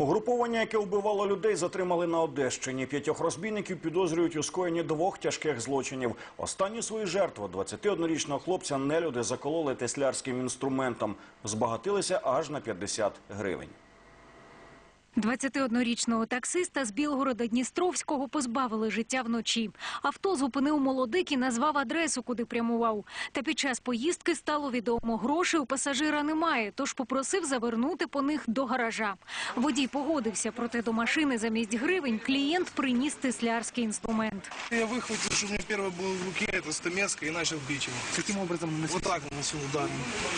Угруповання, яке вбивало людей, затримали на Одещині. П'ятьох розбійників підозрюють у скоєнні двох тяжких злочинів. Останні свої жертву 21-річного хлопця нелюди закололи теслярським інструментом. Збагатилися аж на 50 гривень. 21-річного таксиста з Білгорода Дністровського позбавили життя вночі. Авто зупинив молодик і назвав адресу, куди прямував. Та під час поїздки стало відомо, грошей у пасажира немає, тож попросив завернути по них до гаража. Водій погодився, проте до машини замість гривень клієнт приніс теслярський інструмент. Я выхватил, что у меня первое было в руке, это стамеска, и начал бить его. Каким образом наносить? Вот так наносил удар.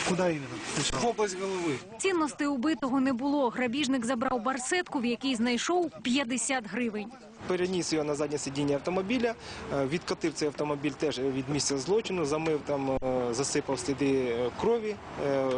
Куда именно? В Сначала. область головы. Цінностей убитого не було. Грабіжник забрав барсетку, в якій знайшов 50 гривень. переніс його на заднє сидіння автомобіля, Відкатив відкотив цей автомобіль теж від місця злочину, замив там, е, засипав сліди е, крові, е,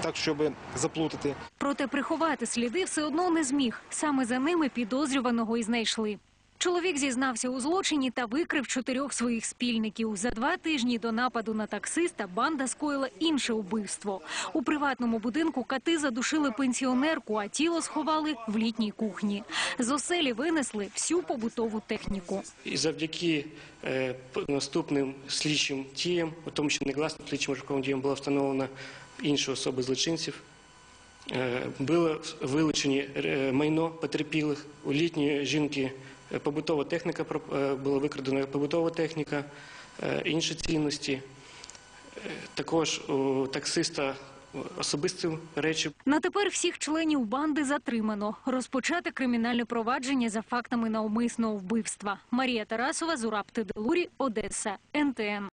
так щоб заплутати. Проте приховати сліди все одно не зміг. Саме за ними підозрюваного і знайшли. Чоловік зізнався у злочині та викрив чотирьох своїх спільників. За два тижні до нападу на таксиста банда скоїла інше убивство. У приватному будинку кати задушили пенсіонерку, а тіло сховали в літній кухні. З оселі винесли всю побутову техніку. І завдяки е, наступним слідчим діям, у тому числі негласним слідчим розшуковим діям, було встановлено інші особи злочинців. Е, Було вилучені е, майно потерпілих. У літньої жінки побутова техніка е, була викрадена побутова техніка, е, інші цінності. Е, Також у таксиста особисті речі На тепер всіх членів банди затримано. Розпочати кримінальне провадження за фактами навмисного вбивства. Марія Тарасова, Зураб Теделурі, Одеса, НТН.